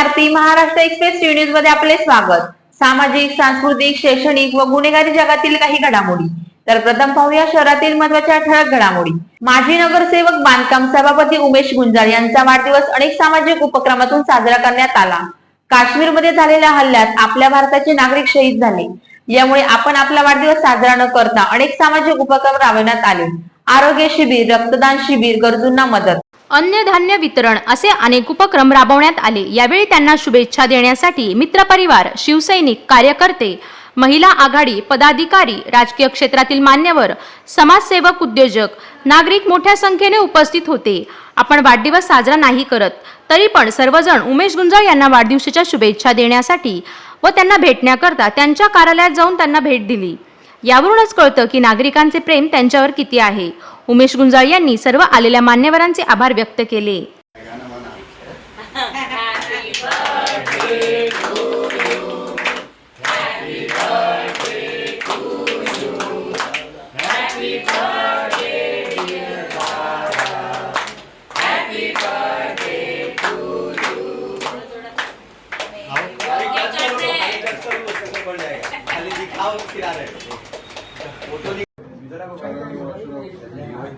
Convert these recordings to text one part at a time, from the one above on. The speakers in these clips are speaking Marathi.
आरती महाराष्ट्र एक्सप्रेस टी न्यूजमध्ये आपले स्वागत. सामाजिक सांस्कृतिक शैक्षणिक व गुन्हेगारी जगातील काही घडामोडी. तर प्रथम पाहूया शहरातील महत्त्वाच्या ठळक घडामोडी. माजी नगरसेवक बांधकाम सभापती उमेश गुंजाळ यांचा वाढदिवस अनेक सामाजिक उपक्रमातून साजरा करण्यात आला. काश्मीरमध्ये झालेल्या हल्ल्यात आपल्या भारताचे नागरिक शहीद झाले. यामुळे आपण आपला वाढदिवस साजरा न करता अनेक सामाजिक उपक्रम राबवण्यात आले. आरोग्य शिबिर रक्तदान शिबिर गरजूंना मदत अन्नधान्य वितरण असे अनेक उपक्रम राबवण्यात आले. यावेळी त्यांना शुभेच्छा देण्यासाठी मित्रपरिवार शिवसैनिक कार्यकर्ते महिला आघाडी पदाधिकारी राजकीय क्षेत्रातील मान्यवर समाजसेवक उद्योजक नागरिक मोठ्या संख्येने उपस्थित होते. आपण वाढदिवस साजरा नाही करत तरी पण सर्वजण उमेश गुंजाळ यांना वाढदिवसाच्या शुभेच्छा देण्यासाठी व त्यांना भेटण्याकरता त्यांच्या कार्यालयात जाऊन त्यांना भेट दिली. यावरूनच कळतं की नागरिकांचे प्रेम त्यांच्यावर किती आहे. उमेश गुंजाळ यांनी सर्व आलेल्या मान्यवरांचे आभार व्यक्त केले.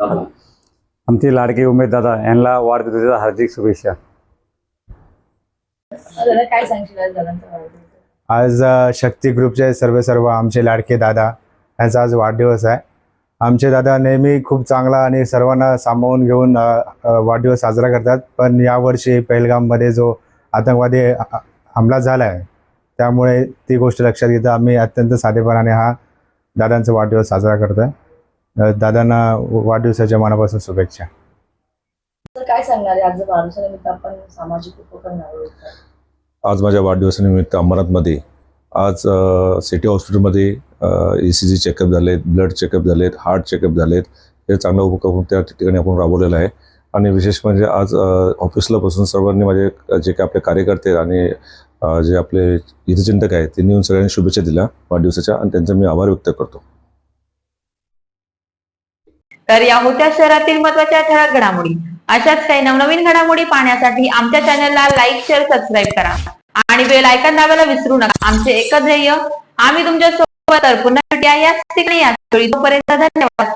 आमचे लाडके उमेददादा यांना वाढदिवसाच्या हार्दिक शुभेच्छा. दादा काय सांगशील आज शक्ती ग्रुपचे सर्व सर्व आमचे लाडके दादा यांचा आज वाढदिवस आहे. आमचे दादा नेहमी खूप चांगला आणि सर्वांना सामावून घेऊन वाढदिवस साजरा करतात. पण यावर्षी पहलगाममध्ये जो आतंकवादी हमला झाला आहे त्यामुळे ती गोष्ट लक्षात घेता आम्ही अत्यंत साधेपणाने हा दादांचा वाढदिवस साजरा करतोय. अ, दादांना वाढदिवसाच्या मनापासून शुभेच्छा. काय सांगणार आज वाढदिवसानिमित्त आपण सामाजिक उपक्रम राबवतो आज माझ्या वाढदिवसानिमित्त अंबरनाथमध्ये आज सिटी हॉस्पिटलमध्ये ई सी जी चेकअप झालेत ब्लड चेकअप झालेत हार्ट चेकअप झालेत. हे चांगला उपक्रम त्या ठिकाणी आपण राबवलेला आहे. आणि विशेष म्हणजे आज ऑफिसला बसून सर्वांनी माझे जे काही आपले कार्यकर्ते आणि जे आपले हितचिंतक आहेत त्यांनी येऊन सगळ्यांनी शुभेच्छा दिल्या वाढदिवसाच्या. आणि त्यांचा मी आभार व्यक्त करतो. तर या होत्या शहरातील महत्त्वाच्या ठळक घडामोडी. अशाच काही नवनवीन घडामोडी पाहण्यासाठी आमच्या चॅनलला लाईक शेअर सबस्क्राईब करा. आणि बेल आयकॉन दाबायला विसरू नका. आमचे एकच ध्येय आम्ही तुमच्यासोबत पुन्हा भेटूया. याच ठिकाणी याच तोपर्यंत धन्यवाद.